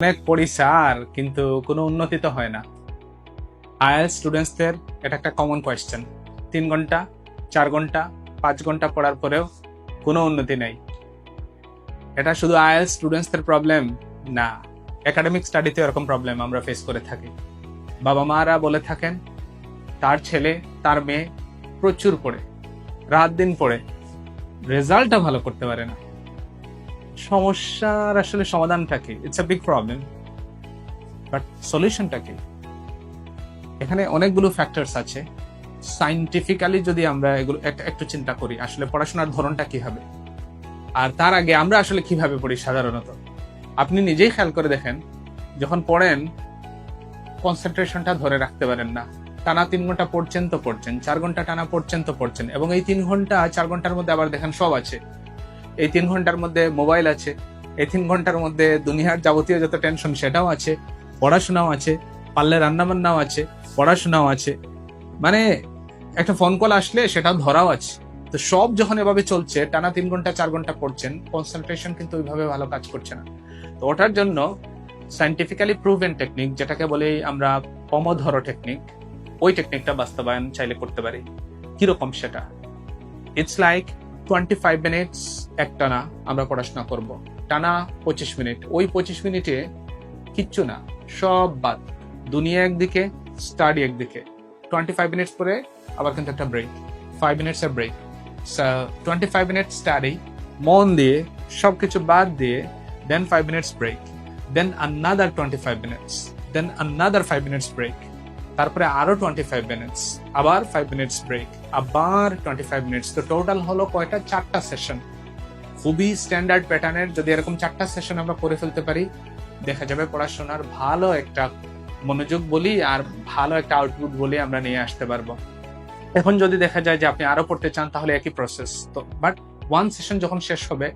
অনেক পড়ি স্যার কিন্তু কোনো উন্নতি তো হয় না। আয়াল স্টুডেন্টসদের এটা একটা কমন কোয়েশ্চেন তিন ঘণ্টা, চার ঘণ্টা, পাঁচ ঘণ্টা পড়ার পরেও কোনো উন্নতি নেই। এটা শুধু আয়াল স্টুডেন্টসদের প্রবলেম না একাডেমিক স্টাডিতে এরকম প্রবলেম আমরা ফেস করে থাকি। বাবা মারা বলে থাকেন, তার ছেলে, তার মেয়ে প্রচুর পড়ে, রাত দিন পড়ে। রেজাল্টটা ভালো করতে পারে না। সমস্যার আসলে সমাধানটা কি? It's a big problem but সলিউশনটা কি? এখানে অনেকগুলো ফ্যাক্টরস আছে। সাইন্টিফিক্যালি যদি আমরা এগুলো একটু চিন্তা করি, আসলে পড়াশোনার ধরনটা কি হবে আর তার আগে আমরা আসলে কীভাবে পড়ি সাধারণত? আপনি নিজেই খেয়াল করে দেখেন, যখন পড়েন কনসেন্ট্রেশনটা ধরে রাখতে পারেন না। টানা তিন ঘণ্টা পড়ছেন তো পড়ছেন, চার ঘণ্টা টানা পড়ছেন তো পড়ছেন, এবং এই তিন ঘণ্টা, চার ঘণ্টার মধ্যে আবার দেখেন সব আছে। এই তিন ঘণ্টার মধ্যে মোবাইল আছে, এই তিন ঘণ্টার মধ্যে দুনিয়ার যাবতীয় যত টেনশন সেটাও আছে, পড়াশোনাও আছে, পারলে রান্নাবান্নাও আছে, পড়াশোনাও আছে। মানে একটা ফোন কল আসলে সেটাও ধরাও আছে। তো সব যখন এভাবে চলছে, টানা তিন ঘণ্টা, চার ঘণ্টা পড়ছেন কনসেন্ট্রেশন কিন্তু ওইভাবে ভালো কাজ করছে না। তো ওটার জন্য সাইন্টিফিক্যালি প্রুভেন টেকনিক যেটাকে বলি আমরা পমধরো টেকনিক ওই টেকনিকটা বাস্তবায়ন চাইলে করতে পারি। কীরকম সেটা? It's like twenty five minutes একটানা আমরা পড়াশোনা করব। টানা পঁচিশ মিনিট। ওই পঁচিশ মিনিটে কিচ্ছু না, সব বাদ। দুনিয়া একদিকে স্টাডি একদিকে। টোয়েন্টি ফাইভ মিনিটস পরে আবার কিন্তু একটা ব্রেক ফাইভ মিনিটস এর break twenty five minutes study মন দিয়ে সব কিছু বাদ দিয়ে then five minutes break then another twenty five minutes then another five minutes break তারপরে আরও টোয়েন্টি ফাইভ মিনিটস আবার ফাইভ মিনিটস ব্রেক আবার টোয়েন্টি ফাইভ মিনিটস তো টোটাল হলো কয়টা? চারটা সেশন খুবই স্ট্যান্ডার্ড প্যাটার্নের যদি এরকম চারটা সেশন আমরা করে ফেলতে পারি, দেখা যাবে পড়াশোনার ভালো একটা মনোযোগ বলি আর ভালো একটা আউটপুট বলি আমরা নিয়ে আসতে পারব। এখন যদি দেখা যায় যে আপনি আরও পড়তে চান, তাহলে একই প্রসেস তো বাট ওয়ান সেশন যখন শেষ হবে,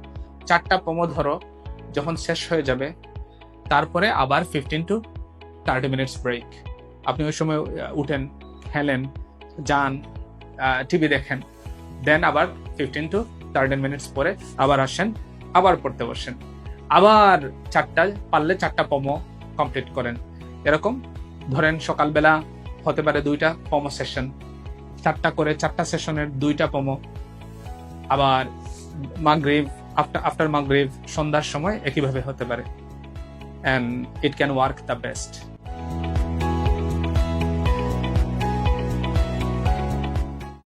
চারটা পমো ধরো, যখন শেষ হয়ে যাবে, তারপরে আবার fifteen to thirty minutes break আপনি ওই সময় উঠেন খেলেন যান টিভি দেখেন। দেন আবার ফিফটিন টু থার্টিন মিনিটস পরে আবার আসেন, আবার পড়তে বসেন। আবার চারটা, পারলে চারটা পমো কমপ্লিট করেন। এরকম ধরেন সকালবেলা হতে পারে দুইটা পমো সেশন চারটা করে, চারটা সেশনের দুইটা পমো আবার মাগরিব আফটার আফটার মাগরিব, সন্ধ্যার সময় একইভাবে হতে পারে। And it can work the best